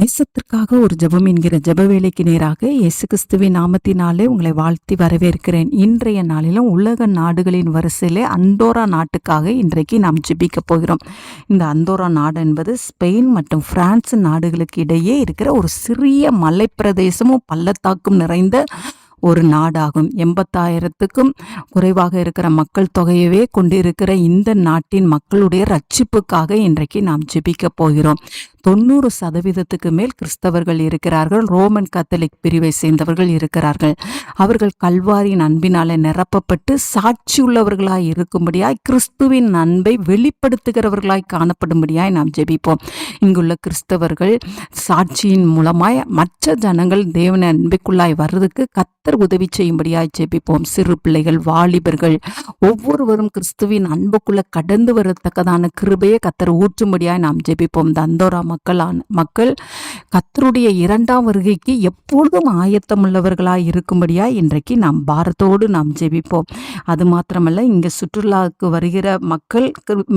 தேசத்திற்காக ஒரு ஜெபம் என்கிற ஜப வேலைக்கு நேராக இயேசு கிறிஸ்துவின் நாமத்தினாலே உங்களை வாழ்த்தி வரவேற்கிறேன். இன்றைய நாளிலும் உலக நாடுகளின் வரிசையிலே அந்தோரா நாட்டுக்காக இன்றைக்கு நாம் ஜெபிக்க போகிறோம். இந்த அந்தோரா நாடு என்பது ஸ்பெயின் மற்றும் பிரான்ஸ் நாடுகளுக்கு இடையே இருக்கிற ஒரு சிறிய மலைப்பிரதேசமும் பள்ளத்தாக்கும் நிறைந்த ஒரு நாடாகும். எண்பத்தாயிரத்துக்கும் குறைவாக இருக்கிற மக்கள் தொகையவே கொண்டிருக்கிற இந்த நாட்டின் மக்களுடைய ரட்சிப்புக்காக இன்றைக்கு நாம் ஜெபிக்க போகிறோம். தொண்ணூறு சதவீதத்துக்கு மேல் கிறிஸ்தவர்கள் இருக்கிறார்கள். ரோமன் கத்தலிக் பிரிவை சேர்ந்தவர்கள் இருக்கிறார்கள். அவர்கள் கல்வாரின் அன்பினாலே நிரப்பப்பட்டு சாட்சியுள்ளவர்களாய் இருக்கும்படியாய் கிறிஸ்துவின் அன்பை வெளிப்படுத்துகிறவர்களாய் காணப்படும்படியாய் நாம் ஜெபிப்போம். இங்குள்ள கிறிஸ்தவர்கள் சாட்சியின் மூலமாய் மற்ற ஜனங்கள் தேவன அன்பைக்குள்ளாய் வர்றதுக்கு கத்தர் உதவி செய்யும்படியாய் ஜெபிப்போம். சிறு பிள்ளைகள் வாலிபர்கள் ஒவ்வொருவரும் கிறிஸ்துவின் அன்புக்குள்ள கடந்து வரத்தக்கதான கிருபையை கத்தர் ஊற்றும்படியாய் நாம் ஜெபிப்போம். தந்தோராம மக்களான மக்கள் கத்தருடைய இரண்டாம் வருகைக்கு எப்பொழுதும் ஆயத்தமுள்ளவர்களாய் இருக்கும்படியாய் இன்றைக்கு நாம் பாரத்தோடு நாம் ஜெபிப்போம். அது மாத்திரமல்ல இங்கே சுற்றுலாவுக்கு வருகிற மக்கள்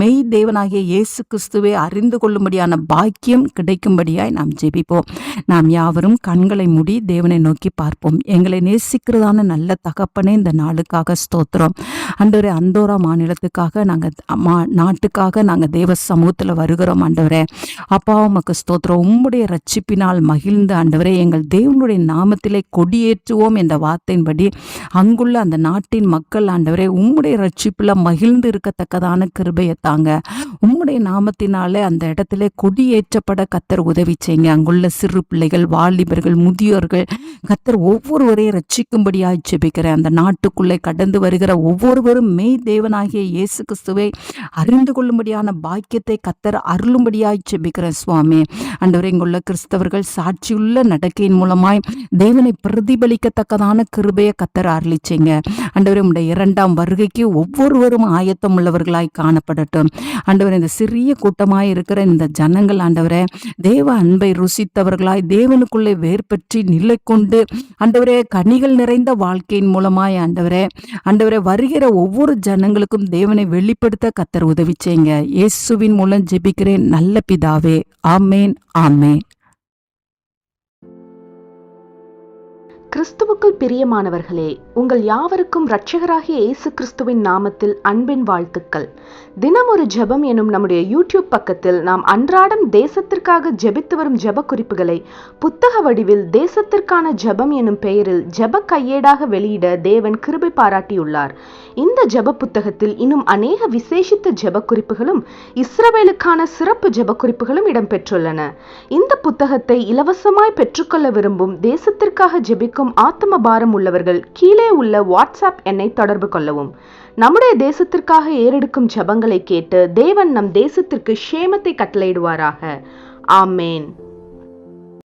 மெய் தேவனாகிய இயேசு கிறிஸ்துவை அறிந்து கொள்ளும்படியான பாக்கியம் கிடைக்கும்படியாய் நாம் ஜெபிப்போம். நாம் யாவரும் கண்களை மூடி தேவனை நோக்கி பார்ப்போம். எங்களை நேசிக்கிறதான நல்ல தகப்பனே இந்த நாளுக்காக ஸ்தோத்திரம். அன்றவரே அந்தோரா மாநிலத்துக்காக நாங்கள் நாட்டுக்காக நாங்கள் தேவ சமூகத்தில் வருகிறோம் ஆண்டவரே. அப்பா உமக்கு ஸ்தோத்திரம். உம்முடைய ரட்சிப்பினால் மகிழ்ந்த ஆண்டவரே எங்கள் தேவனுடைய நாமத்திலே கொடியேற்றுவோம் என்ற வார்த்தையின்படி அங்குள்ள அந்த நாட்டின் மக்கள் ஆண்டவரே உம்முடைய ரட்சிப்பில் மகிழ்ந்து இருக்கத்தக்கதான கிருபையை தாங்க. உம்முடைய நாமத்தினாலே அந்த இடத்துல கொடியேற்றப்பட கத்தர் உதவி செய்யுங்க. அங்குள்ள சிறு பிள்ளைகள் வாலிபர்கள் முதியோர்கள் கத்தர் ஒவ்வொருவரையும் ரட்சிக்கும்படியாக ஜெபிக்கிறேன். அந்த நாட்டுக்குள்ளே கடந்து வருகிற ஒவ்வொருவரும் மெய் தேவனாகிய இயேசு கிறிஸ்துவை அறிந்து கொள்ளும்படியான பாக்கியத்தை கத்தர் அருளும்படியாக ஜெபிக்கிறேன். சுவாமி அண்டவர் இங்குள்ள கிறிஸ்தவர்கள் சாட்சியுள்ள நடக்கையின் மூலமாய் தேவனை பிரதிபலிக்கத்தக்கதான கிருபையை கத்தர் அருளிச்சிங்க. அண்டவர் உடைய இரண்டாம் வருகைக்கு ஒவ்வொருவரும் ஆயத்தம் உள்ளவர்களாய் காணப்படட்டும். அண்டவர் இந்த சிறிய கூட்டமாய் இருக்கிற இந்த ஜனங்கள் ஆண்டவரே தேவ அன்பை ருசித்தவர்களாய் தேவனுக்குள்ளே வேர்பற்றி நிலை கொண்டு ஆண்டவரே கனிகள் நிறைந்த வாழ்க்கையின் மூலமாய் ஆண்டவரே ஆண்டவரே வருகிற ஒவ்வொரு ஜனங்களுக்கும் தேவனை வெளிப்படுத்த கத்தர் உதவி செய்யுங்க இயேசுவின் மூலம் ஜெபிக்கிறேன். நல்ல பிதாவே. ஆமேன் ஆமேன். கிறிஸ்துவுக்குள் பிரியமானவர்களே உங்கள் யாவருக்கும் இரட்சகராகிய இயேசு கிறிஸ்துவின் நாமத்தில் அன்பின் வாழ்த்துக்கள். தினம் ஒரு ஜெபம் எனும் நம்முடைய யூடியூப் பக்கத்தில் நாம் அன்றாடம் தேசத்திற்காக ஜெபித்து வரும் ஜெப குறிப்புகளை புத்தக வடிவில் தேசத்திற்கான ஜெபம் எனும் பெயரில் ஜெப கையேடாக வெளியிட தேவன் கிருபை பாராட்டியுள்ளார். இந்த ஜெப புத்தகத்தில் இன்னும் அநேக விசேஷித்த ஜெப குறிப்புகளும் இஸ்ரவேலுக்கான சிறப்பு ஜெப குறிப்புகளும் இடம்பெற்றுள்ளன. இந்த புத்தகத்தை இலவசமாய் பெற்றுக்கொள்ள விரும்பும் தேசத்திற்காக ஜெபிக்கும் ஆத்ம பாரம் உள்ளவர்கள் கீழே உள்ள வாட்ஸ்அப் எண்ணை தொடர்பு கொள்ளவும். நம்முடைய தேசத்திற்காக ஏறெடுக்கும் ஜெபங்களை கேட்டு தேவன் நம் தேசத்திற்கு ஷேமத்தை கட்டளையிடுவாராக. ஆமேன்.